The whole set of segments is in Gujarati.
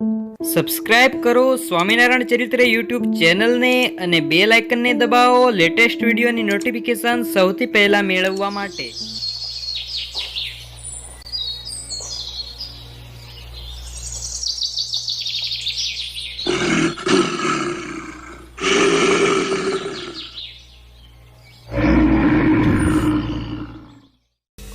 સબસ્ક્રાઇબ કરો, સ્વામિનારાયણ ચરિત્ર યુટ્યુબ ચેનલને અને બે લાઇકનને દબાવો. લેટેસ્ટ વિડીયોની નોટિફિકેશન સૌથી પહેલાં મેળવવા માટે.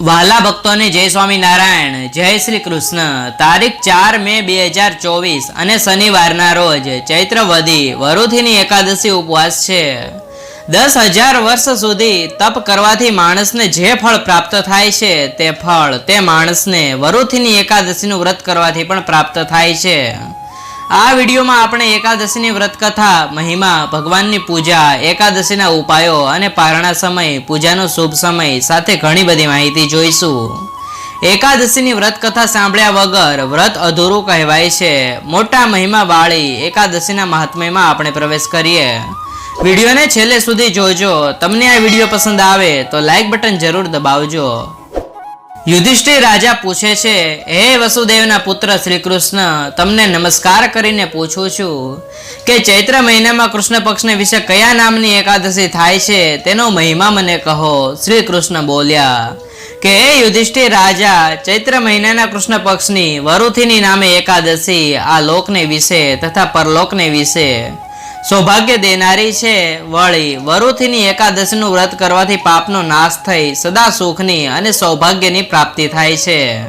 વાલા ભક્તોને જય સ્વામિનારાયણ, જય શ્રી કૃષ્ણ. તારીખ ચાર મે બે હજાર ચોવીસ અને શનિવારના રોજ ચૈત્ર વધી વરુથીની એકાદશી ઉપવાસ છે. દસ હજાર વર્ષ સુધી તપ કરવાથી માણસને જે ફળ પ્રાપ્ત થાય છે તે ફળ, તે માણસને વરુથીની એકાદશીનું વ્રત કરવાથી પણ પ્રાપ્ત થાય છે. આ વિડીયોમાં આપણે એકાદશીની વ્રત કથા મહિમા, ભગવાનની પૂજા, એકાદશીના ઉપાયો અને પારણા સમય, પૂજાનો શુભ સમય સાથે ઘણી બધી માહિતી જોઈશું. એકાદશીની વ્રતકથા સાંભળ્યા વગર વ્રત અધૂરું કહેવાય છે. મોટા મહિમા વાળી એકાદશીના મહાત્મ્યમાં આપણે પ્રવેશ કરીએ. વિડીયોને છેલ્લે સુધી જોજો. તમને આ વીડિયો પસંદ આવે તો લાઈક બટન જરૂર દબાવજો. યુધિષ્ઠિર રાજા પૂછે છે, હે વસુદેવના પુત્ર શ્રી કૃષ્ણ તમને નમસ્કાર કરીને પૂછું છું કે ચૈત્ર મહિનામાં કૃષ્ણ પક્ષને વિશે કયા નામની એકાદશી થાય છે? તેનો મહિમા મને કહો. શ્રી કૃષ્ણ બોલ્યા, કે હે યુધિષ્ઠિર રાજા, ચૈત્ર મહિનાના કૃષ્ણ પક્ષની વરુથીની નામે એકાદશી આ લોકને વિશે તથા પરલોકને વિશે સૌભાગ્ય દેનારી છે વળી. વરુથીની એકાદશીનું વ્રત કરવાથી પાપનો નાશ થઈ, સદા સુખની અને સૌભાગ્યની પ્રાપ્તિ થાય છે.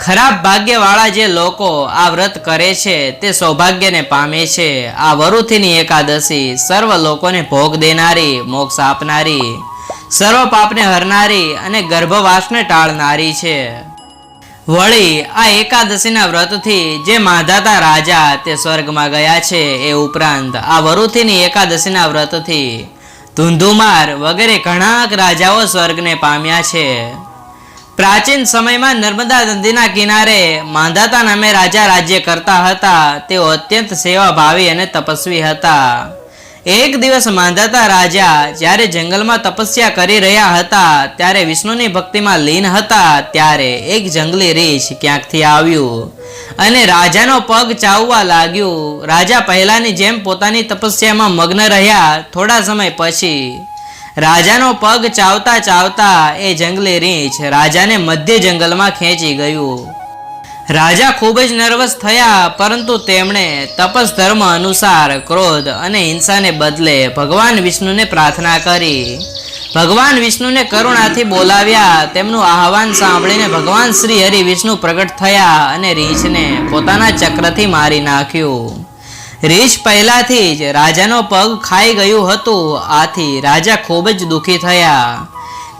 ખરાબ ભાગ્યવાળા જે લોકો આ વ્રત કરે છે, તે સૌભાગ્યને પામે છે. આ વરુથીની એકાદશી સર્વ લોકોને ભોગ દેનારી, મોક્ષ આપનારી, સર્વ પાપને હરનારી અને ગર્ભવાસને ટાળનારી છે. વળી આ એકાદશીના વ્રતથી જે માધાતા રાજા તે સ્વર્ગમાં ગયા છે એ ઉપરાંત આ વરુથીની એકાદશીના વ્રતથી ધુંધુમાર વગેરે ઘણા રાજાઓ સ્વર્ગને પામ્યા છે. પ્રાચીન સમયમાં નર્મદા નદીના કિનારે માંધાતા નામે રાજા રાજ્ય કરતા હતા. તેઓ અત્યંત સેવાભાવી અને તપસ્વી હતા. એક દિવસ માંધાતા રાજા જ્યારે જંગલમાં તપસ્યા કરી રહ્યા હતા, ત્યારે વિષ્ણુની ભક્તિમાં લીન હતા, ત્યારે એક જંગલી રીછ ક્યાંકથી આવ્યું અને રાજાનો પગ ચાવવા લાગ્યું. રાજા પહેલાની જેમ પોતાની તપસ્યામાં મગ્ન રહ્યા થોડા સમય પછી. રાજાનો પગ ચાવતા ચાવતા એ જંગલી રીંછ રાજાને મધ્ય જંગલમાં ખેંચી ગયું. રાજા ખૂબ જ નર્વસ થયા, પરંતુ તેમણે તપસ ધર્મ અનુસાર ક્રોધ અને હિંસાને બદલે ભગવાન વિષ્ણુને પ્રાર્થના કરી. ભગવાન વિષ્ણુને કરુણાથી બોલાવ્યા, તેમનું આહવાન સાંભળીને ભગવાન શ્રી હરિ વિષ્ણુ પ્રગટ થયા અને રીછને પોતાના ચક્રથી મારી નાખ્યું. રીંછ પહેલાથી જ રાજાનો પગ ખાઈ ગયું હતું, આથી રાજા ખૂબ જ દુઃખી થયા.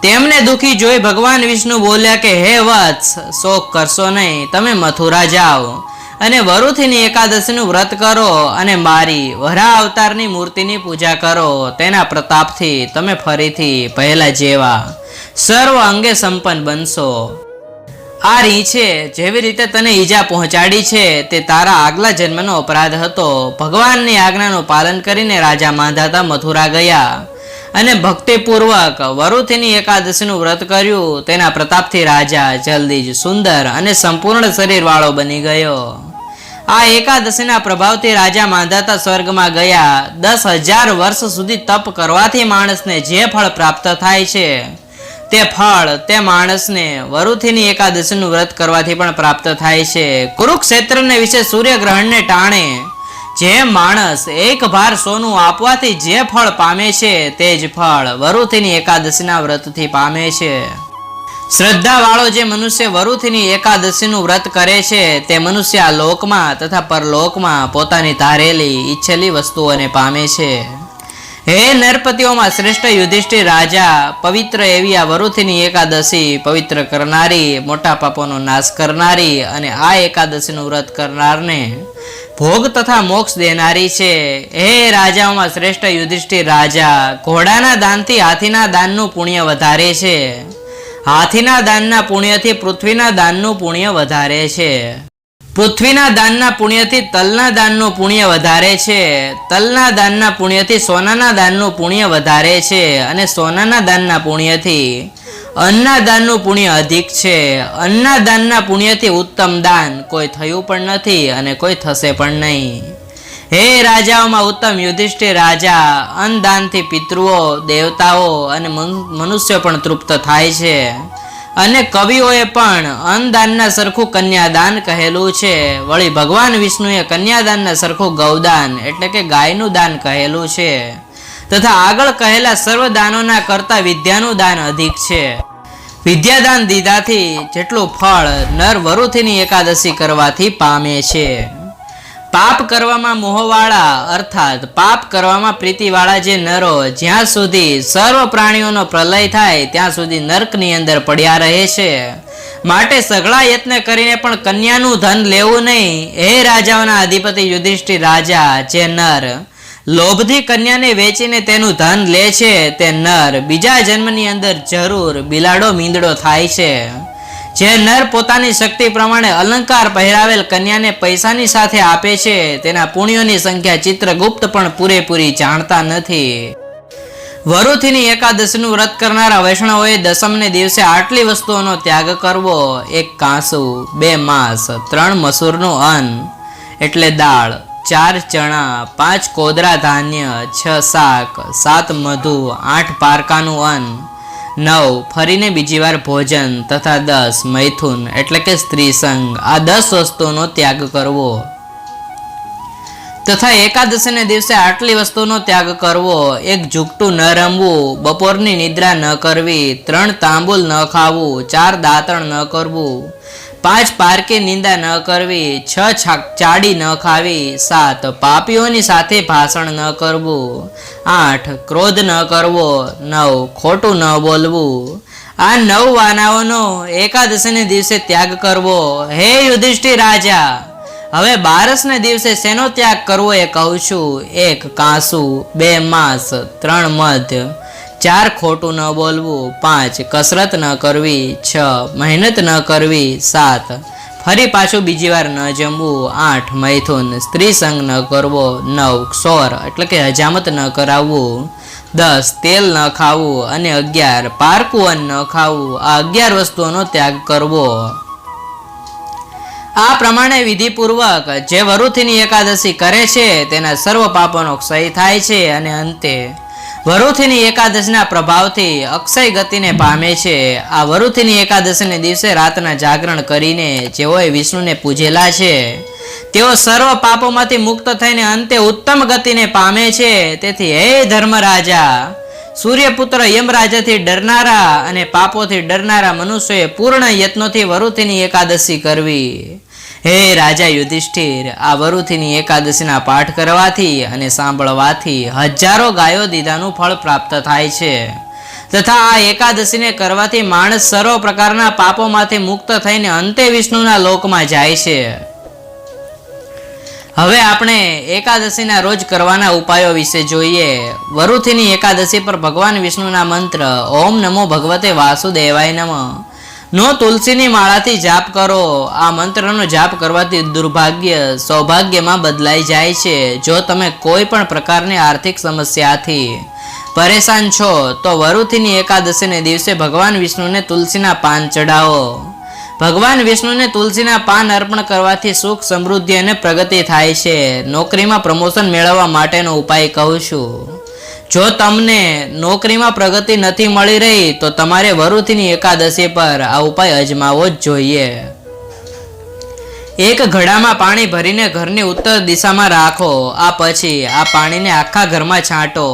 તેમને દુઃખી જોઈ ભગવાન વિષ્ણુ બોલ્યા કે, હે વત્સ, શોક કરશો નહીં, તમે મથુરા જાઓ અને વરુથીની એકાદશીનું વ્રત કરો અને મારી વરા અવતારની મૂર્તિની પૂજા કરો. તેના પ્રતાપથી તમે ફરીથી પહેલા જેવા સર્વ અંગે સંપન્ન બનશો. આ રીંછે જેવી રીતે તને ઈજા પહોંચાડી છે, તે તારા આગલા જન્મનો અપરાધ હતો. ભગવાનની આજ્ઞાનું પાલન કરીને રાજા માંધાતા મથુરા ગયા. અને ભક્તિપૂર્વક વરુથીની એકાદશીનું વ્રત કર્યું. તેના પ્રતાપથી રાજા જલ્દી જ સુંદર અને સંપૂર્ણ શરીરવાળો બની ગયો. આ એકાદશીના પ્રભાવથી રાજા માંધાતા સ્વર્ગમાં ગયા. દસ હજાર વર્ષ સુધી તપ કરવાથી માણસને જે ફળ પ્રાપ્ત થાય છે, તે ફળ તે માણસને વરુથીની એકાદશીનું વ્રત કરવાથી પણ પ્રાપ્ત થાય છે. કુરુક્ષેત્રને વિશે સૂર્યગ્રહણને ટાણે જે માણસ એક ભાર સોનું આપવાથી જે ફળ પામે છે, તે જ ફળ વરુથીની એકાદશીના વ્રતથી પામે છે. શ્રદ્ધાવાળો જે મનુષ્ય વરુથીની એકાદશીનું વ્રત કરે છે, તે મનુષ્ય આ લોકમાં તથા પરલોકમાં પોતાની ધારેલી ઈચ્છેલી વસ્તુઓને પામે છે. હે નરપતિઓમાં શ્રેષ્ઠ યુધિષ્ઠિર રાજા, પવિત્ર એવી આ વરુથીની એકાદશી પવિત્ર કરનારી, મોટા પાપોનો નાશ કરનારી અને આ એકાદશીનું વ્રત કરનારને ભોગ તથા મોક્ષ દેનારી છે. હે રાજાઓમાં શ્રેષ્ઠ યુધિષ્ઠિર રાજા, ઘોડાના દાનથી હાથીના દાનનું પુણ્ય વધારે છે. હાથીના દાનના પુણ્યથી પૃથ્વીના દાનનું પુણ્ય વધારે છે. પૃથ્વીના દાનના પુણ્યથી તલના દાનનું પુણ્ય વધારે છે. તલના દાનના પુણ્યથી સોનાના દાનનું પુણ્ય વધારે છે અને સોનાના દાનના પુણ્યથી અન્નાદાનનું પુણ્ય અધિક છે. અન્નાદાનના પુણ્યથી ઉત્તમ દાન કોઈ થયું પણ નથી અને કોઈ થશે પણ નહીં. હે રાજાઓમાં ઉત્તમ યુધિષ્ઠિર રાજા, અન્નદાનથી પિતૃઓ, દેવતાઓ અને મન- મનુષ્યો પણ તૃપ્ત થાય છે. અને કવિઓએ પણ અન્નદાનના સરખું કન્યાદાન કહેલું છે. વળી ભગવાન વિષ્ણુએ કન્યાદાનના સરખું ગૌદાન એટલે કે ગાયનું દાન કહેલું છે. તથા આગળ કહેલા સર્વ દાનોના કરતા વિદ્યાનું દાન અધિક છે. વિદ્યાદાન દીધાથી જેટલું ફળ નર વરુથીની એકાદશી કરવાથી પામે છે. પાપ કરવામાં મોહવાળા અર્થાત પાપ કરવામાં પ્રીતિવાળા જે નરો જ્યાં સુધી સર્વ પ્રાણીઓનો પ્રલય થાય ત્યાં સુધી નર્કની અંદર પડ્યા રહે છે. માટે સઘળા યત્ન કરીને પણ કન્યાનું ધન લેવું નહીં. હે રાજાઓના અધિપતિ યુધિષ્ઠિર રાજા જે નર લોભથી કન્યાને વેચીને તેનું ધન લે છે તે નર. બીજા જન્મની અંદર જરૂર બિલાડો મીંદડો થાય છે. જે નર પોતાની શક્તિ પ્રમાણે અલંકાર પહેરાવેલ કન્યાને પૈસાની સાથે આપે છે, તેના પુણ્યોની સંખ્યા ચિત્રગુપ્ત પણ પૂરેપૂરી જાણતા નથી. વરુથીની એકાદશીનું વ્રત કરનારા વૈષ્ણવોએ દસમને દિવસે આટલી વસ્તુઓનો ત્યાગ કરવો. એક કાંસુ, બે માંસ, ત્રણ મસૂરનું અન્ન, એટલે દાળ. ચાર ચણા, પાંચ કોદરા ધાન્ય, છ શાક, સાત મધુ, આઠ પારકાનું અન્ન, નવ ફરીને બીજી વાર ભોજન તથા દસ મૈથુન એટલે કે સ્ત્રી સંગ. આ દસ વસ્તુનો ત્યાગ કરવો. તથા એકાદશીને દિવસે આટલી વસ્તુનો ત્યાગ કરવો. એક ઝૂકટું ન રમવું, બપોરની નિદ્રા ન કરવી, ત્રણ તાંબુલ ન ખાવું, ચાર દાંતણ ન કરવું. પાંચ પારકે નિંદા ન કરવી, છ ચાડી ન ખાવી, સાત પાપીઓની સાથે ભાષણ ન કરવું, આઠ ક્રોધ ન કરવો, નવ ખોટું ન બોલવું. આ નવ વાનાઓનો એકાદશીને દિવસે ત્યાગ કરવો. હે યુધિષ્ઠિર રાજા, હવે બારસને દિવસે શેનો ત્યાગ કરવો એ કહું છું? એક કાંસુ, બે માંસ, ત્રણ મધ ચાર ખોટું ન બોલવું, પાંચ કસરત ન કરવી, છ મહેનત ન કરવી, સાત ફરી પાછું બીજી વાર ન જમવું, આઠ મૈથુન સ્ત્રી સંગ ન કરવો, નવ ક્ષોર એટલે કે હજામત ન કરાવવું, દસ તેલ ન ખાવું અને અગિયાર પારકુવન ન ખાવું, આ અગિયાર વસ્તુઓનો ત્યાગ કરવો. આ પ્રમાણે વિધિપૂર્વક જે વરુથીની એકાદશી કરે છે, તેના સર્વ પાપોનો ક્ષય થાય છે અને અંતે વરુથીની એકાદશીના પ્રભાવથી અક્ષય ગતિને પામે છે. આ વરુથીની એકાદશીને દિવસે રાતના જાગરણ કરીને જેઓએ વિષ્ણુને પૂજેલા છે. તેઓ સર્વ પાપોમાંથી મુક્ત થઈને અંતે ઉત્તમ ગતિને પામે છે. તેથી હે ધર્મરાજા, સૂર્યપુત્ર યમરાજાથી ડરનારા અને પાપોથી ડરનારા મનુષ્યોએ પૂર્ણ યત્નોથી વરુથીની એકાદશી કરવી. હે રાજા યુધિષ્ઠિર, આ વરુથીની એકાદશીના પાઠ કરવાથી અને સાંભળવાથી હજારો ગાયો દીધાનું ફળ પ્રાપ્ત થાય છે. તથા આ એકાદશીને કરવાથી માણસ સર્વ પ્રકારના પાપોમાંથી મુક્ત થઈને અંતે વિષ્ણુના લોકમાં જાય છે. હવે આપણે એકાદશીના રોજ કરવાના ઉપાયો વિશે જોઈએ. વરુથીની એકાદશી પર ભગવાન વિષ્ણુના મંત્ર, ઓમ નમો ભગવતે વાસુદેવાય નમઃ. નો તુલસીની માળાથી જાપ કરો. આ મંત્રનો જાપ કરવાથી દુર્ભાગ્ય સૌભાગ્યમાં બદલાઈ જાય છે. જો તમે કોઈ પણ પ્રકારની આર્થિક સમસ્યાથી પરેશાન છો, તો વરુથીની એકાદશીને દિવસે ભગવાન વિષ્ણુને તુલસીના પાન ચડાવો ભગવાન વિષ્ણુને તુલસીના પાન અર્પણ કરવાથી સુખ, સમૃદ્ધિ અને પ્રગતિ થાય છે. નોકરીમાં પ્રમોશન મેળવવા માટેનો ઉપાય કહું છું. જો તમને નોકરીમાં પ્રગતિ નથી મળી રહી, તો તમારે વરુથીની એકાદશી પર આ ઉપાય અજમાવવો જ જોઈએ. એક ઘડામાં પાણી ભરીને ઘરની ઉત્તર દિશામાં રાખો, આ પછી આ પાણીને આખા ઘરમાં છાંટો.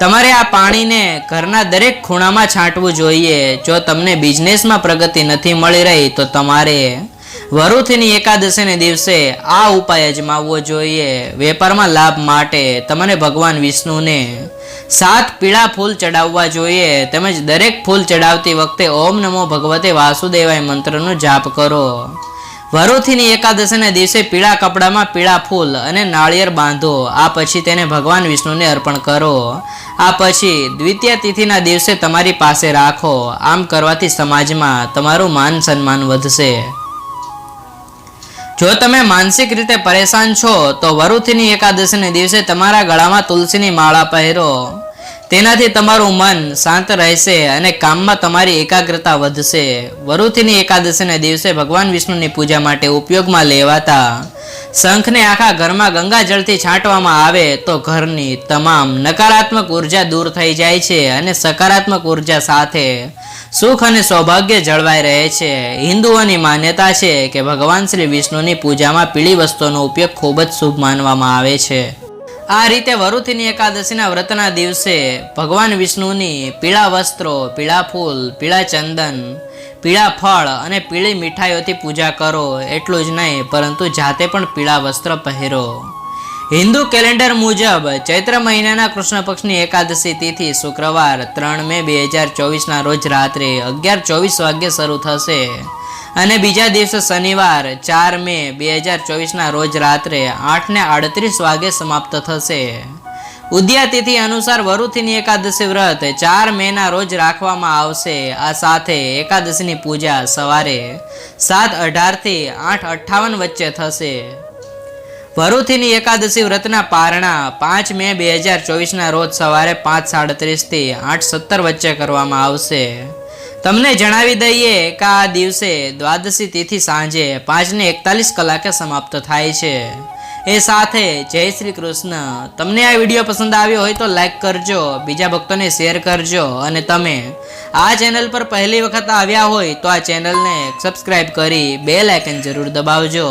તમારે આ પાણીને ઘરના દરેક ખૂણામાં છાંટવું જોઈએ. જો તમને બિઝનેસમાં પ્રગતિ નથી મળી રહી, તો તમારે વરુથીની એકાદશીને દિવસે આ ઉપાય અજમાવવો જોઈએ. વેપારમાં લાભ માટે તમને ભગવાન વિષ્ણુને સાત પીળા ફૂલ ચડાવવા જોઈએ. તેમજ દરેક ફૂલ ચડાવતી વખતે ઓમ નમો ભગવતે વાસુદેવાય મંત્રનો જાપ કરો. વરુથીની એકાદશીના દિવસે પીળા કપડામાં પીળા ફૂલ અને નાળિયેર બાંધો. આ પછી તેને ભગવાન વિષ્ણુને અર્પણ કરો. આ પછી દ્વિતીય તિથિના દિવસે તમારી પાસે રાખો. આમ કરવાથી સમાજમાં તમારું માન સન્માન વધશે. જો તમે માનસિક રીતે પરેશાન છો, તો વરુથીની એકાદશીને દિવસે તમારા ગળામાં તુલસીની માળા પહેરો. તેનાથી તમારું મન શાંત રહેશે અને કામમાં તમારી એકાગ્રતા વધશે. વરુથીની એકાદશીના દિવસે ભગવાન વિષ્ણુની પૂજા માટે ઉપયોગમાં લેવાતા શંખને આખા ઘરમાં ગંગાજળથી છાંટવામાં આવે, તો ઘરની તમામ નકારાત્મક ઊર્જા દૂર થઈ જાય છે અને સકારાત્મક ઊર્જા સાથે સુખ અને સૌભાગ્ય જળવાઈ રહે છે. હિન્દુઓની માન્યતા છે કે ભગવાન શ્રી વિષ્ણુની પૂજામાં પીળી વસ્તુનો ઉપયોગ ખૂબ જ શુભ માનવામાં આવે છે. આ રીતે વરુથીની એકાદશીના વ્રતના દિવસે ભગવાન વિષ્ણુની પીળા વસ્ત્રો, પીળા ફૂલ, પીળા ચંદન, પીળા ફળ અને પીળી મીઠાઈઓથી પૂજા કરો એટલું જ નહીં, પરંતુ જાતે પણ પીળા વસ્ત્ર પહેરો. હિન્દુ કેલેન્ડર મુજબ ચૈત્ર મહિનાના કૃષ્ણ પક્ષની એકાદશી તિથિ શુક્રવાર ત્રણ મે બે હજાર ચોવીસના રોજ રાત્રે અગિયાર ચોવીસ વાગ્યે શરૂ થશે. અને બીજા દિવસે શનિવાર ચાર મે બે હજાર ચોવીસના રોજ રાત્રે આઠને આડત્રીસ વાગે સમાપ્ત થશે. ઉદ્યા તિથિ અનુસાર વરુથીની એકાદશી વ્રત ચાર મેના રોજ રાખવામાં આવશે. આ સાથે એકાદશીની પૂજા સવારે સાત અઢારથી આઠ અઠ્ઠાવન વચ્ચે થશે. વરુથીની એકાદશી વ્રતના પારણા પાંચ મે બે હજાર ચોવીસના રોજ સવારે પાંચ સાડત્રીસથી આઠ સત્તર વચ્ચે કરવામાં આવશે. તમને જણાવી દઈએ કે આ દિવસે દ્વાદશી તિથિ સાંજે પાંચને એકતાલીસ કલાકે સમાપ્ત થાય છે. એ સાથે જય શ્રી કૃષ્ણ. તમને આ વીડિયો પસંદ આવ્યો હોય તો લાઈક કરજો, બીજા ભક્તોને શેર કરજો અને તમે આ ચેનલ પર પહેલી વખત આવ્યા હોય તો આ ચેનલને સબસ્ક્રાઈબ કરી બે લાઇકન જરૂર દબાવજો.